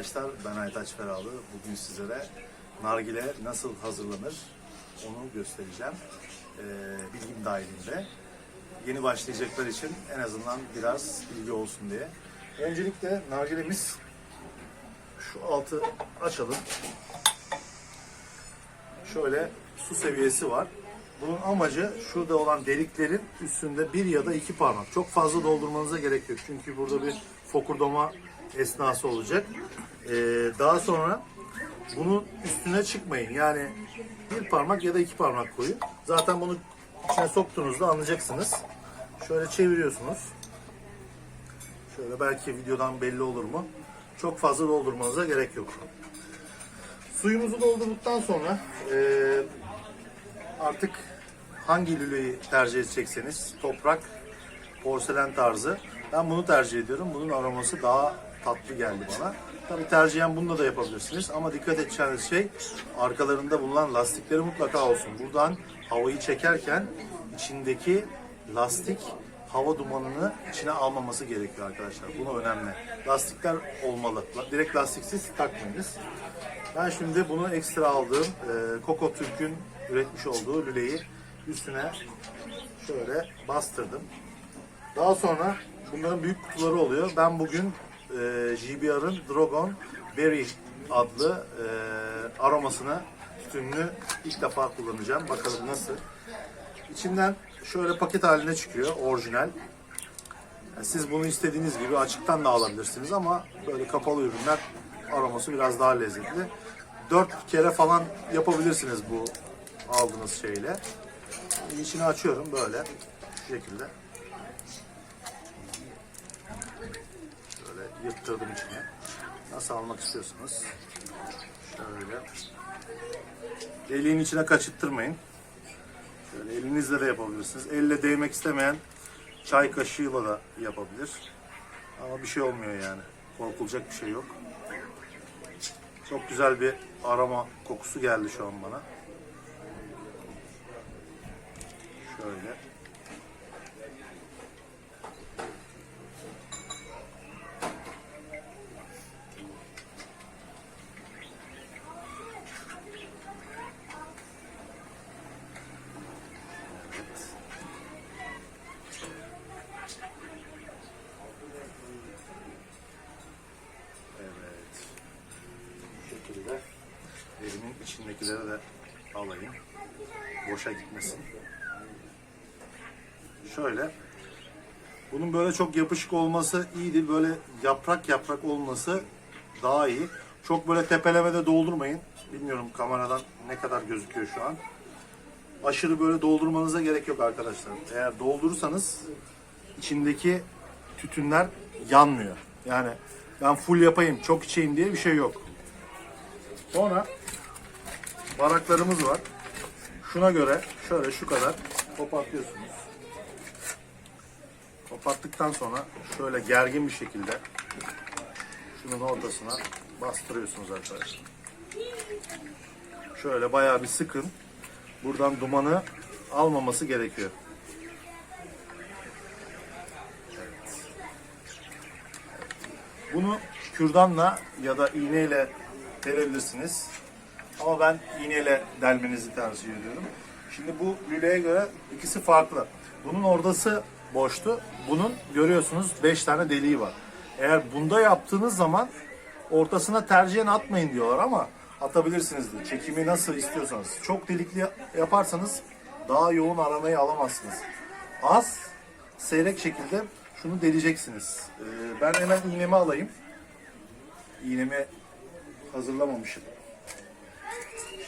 arkadaşlar, ben Aytaç Feralı. Bugün sizlere nargile nasıl hazırlanır onu göstereceğim. Ee, bilgim dahilinde. Yeni başlayacaklar için en azından biraz bilgi olsun diye. Öncelikle nargilemiz şu altı açalım. Şöyle su seviyesi var. Bunun amacı şurada olan deliklerin üstünde bir ya da iki parmak. Çok fazla doldurmanıza gerek yok. Çünkü burada bir fokurdama esnası olacak. Ee, daha sonra bunun üstüne çıkmayın. Yani bir parmak ya da iki parmak koyun. Zaten bunu içine soktuğunuzda anlayacaksınız. Şöyle çeviriyorsunuz. Şöyle belki videodan belli olur mu? Çok fazla doldurmanıza gerek yok. Suyumuzu doldurduktan sonra eee, artık hangi lüleyi tercih edecekseniz toprak, porselen tarzı. Ben bunu tercih ediyorum. Bunun aroması daha tatlı geldi bana. Tabii tercihen bununla da yapabilirsiniz ama dikkat edeceğiniz şey arkalarında bulunan lastikleri mutlaka olsun. Buradan havayı çekerken içindeki lastik hava dumanını içine almaması gerekiyor arkadaşlar. Bunu önemli. Lastikler olmalı. Direkt lastiksiz takmayınız. Ben şimdi bunu ekstra aldığım e, Koko Türk'ün üretmiş olduğu lüleyi üstüne şöyle bastırdım. Daha sonra bunların büyük kutuları oluyor. Ben bugün e, JBR'ın Dragon Berry adlı e, aromasını tütününü ilk defa kullanacağım. Bakalım nasıl. İçinden şöyle paket halinde çıkıyor orijinal. Yani siz bunu istediğiniz gibi açıktan da alabilirsiniz ama böyle kapalı ürünler aroması biraz daha lezzetli. Dört kere falan yapabilirsiniz bu aldığınız şeyle. İçini açıyorum böyle şu şekilde. Böyle yırttırdım içine. Nasıl almak istiyorsanız şöyle. Deliğin içine kaçırttırmayın. Şöyle elinizle de yapabilirsiniz. Elle değmek istemeyen çay kaşığıyla da yapabilir. Ama bir şey olmuyor yani. Korkulacak bir şey yok. Çok güzel bir aroma kokusu geldi şu an bana. Şöyle. Evet. Evet. Bu şekilde elimin içindekileri de alayım. Boşa gitmesin. Şöyle. Bunun böyle çok yapışık olması iyi değil. Böyle yaprak yaprak olması daha iyi. Çok böyle tepelemede doldurmayın. Bilmiyorum kameradan ne kadar gözüküyor şu an. Aşırı böyle doldurmanıza gerek yok arkadaşlar. Eğer doldurursanız içindeki tütünler yanmıyor. Yani ben full yapayım, çok içeyim diye bir şey yok. Sonra baraklarımız var. Şuna göre şöyle şu kadar kopartıyorsunuz. Koparttıktan sonra şöyle gergin bir şekilde şunun ortasına bastırıyorsunuz arkadaşlar. Şöyle bayağı bir sıkın. Buradan dumanı almaması gerekiyor. Bunu kürdanla ya da iğneyle delebilirsiniz. Ama ben iğneyle delmenizi tercih ediyorum. Şimdi bu lüleye göre ikisi farklı. Bunun ordası boştu. Bunun görüyorsunuz 5 tane deliği var. Eğer bunda yaptığınız zaman ortasına tercihen atmayın diyorlar ama atabilirsiniz de. Çekimi nasıl istiyorsanız. Çok delikli yaparsanız daha yoğun aramayı alamazsınız. Az, seyrek şekilde şunu deleceksiniz. Ee, ben hemen iğnemi alayım. İğnemi hazırlamamışım.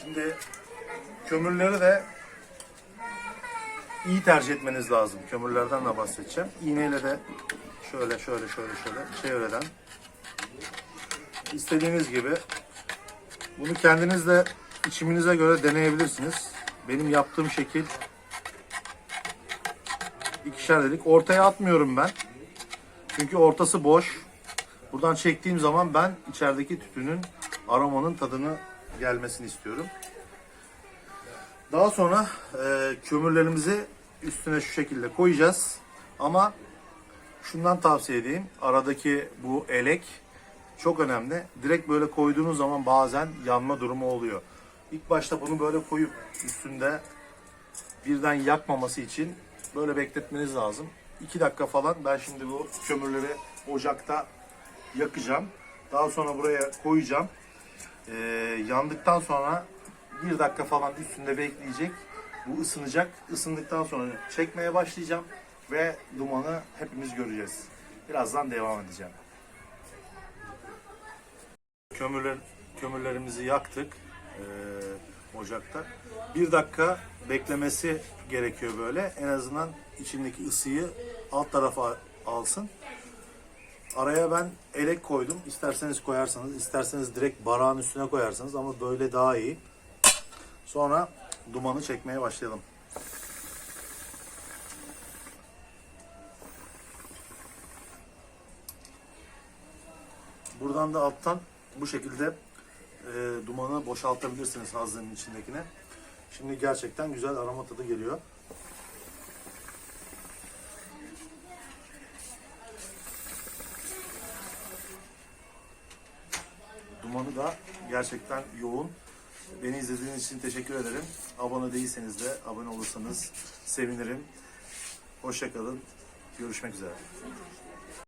Şimdi kömürleri de iyi tercih etmeniz lazım. Kömürlerden de bahsedeceğim. İğneyle de şöyle şöyle şöyle şöyle çevreden istediğiniz gibi bunu kendiniz de içiminize göre deneyebilirsiniz. Benim yaptığım şekil ikişer delik. Ortaya atmıyorum ben. Çünkü ortası boş. Buradan çektiğim zaman ben içerideki tütünün aromanın tadını gelmesini istiyorum. Daha sonra e, kömürlerimizi üstüne şu şekilde koyacağız. Ama şundan tavsiye edeyim. Aradaki bu elek çok önemli. Direkt böyle koyduğunuz zaman bazen yanma durumu oluyor. İlk başta bunu böyle koyup üstünde birden yakmaması için böyle bekletmeniz lazım. 2 dakika falan ben şimdi bu kömürleri ocakta yakacağım. Daha sonra buraya koyacağım. Ee, yandıktan sonra bir dakika falan üstünde bekleyecek. Bu ısınacak. Isındıktan sonra çekmeye başlayacağım ve dumanı hepimiz göreceğiz. Birazdan devam edeceğim. Kömürler, kömürlerimizi yaktık ee, ocakta. Bir dakika beklemesi gerekiyor böyle. En azından içindeki ısıyı alt tarafa alsın. Araya ben elek koydum. İsterseniz koyarsanız, isterseniz direkt barağın üstüne koyarsanız ama böyle daha iyi. Sonra dumanı çekmeye başlayalım. Buradan da alttan bu şekilde e, dumanı boşaltabilirsiniz haznenin içindekine. Şimdi gerçekten güzel aroma tadı geliyor. Dumanı da gerçekten yoğun. Beni izlediğiniz için teşekkür ederim. Abone değilseniz de abone olursanız sevinirim. Hoşçakalın. Görüşmek üzere.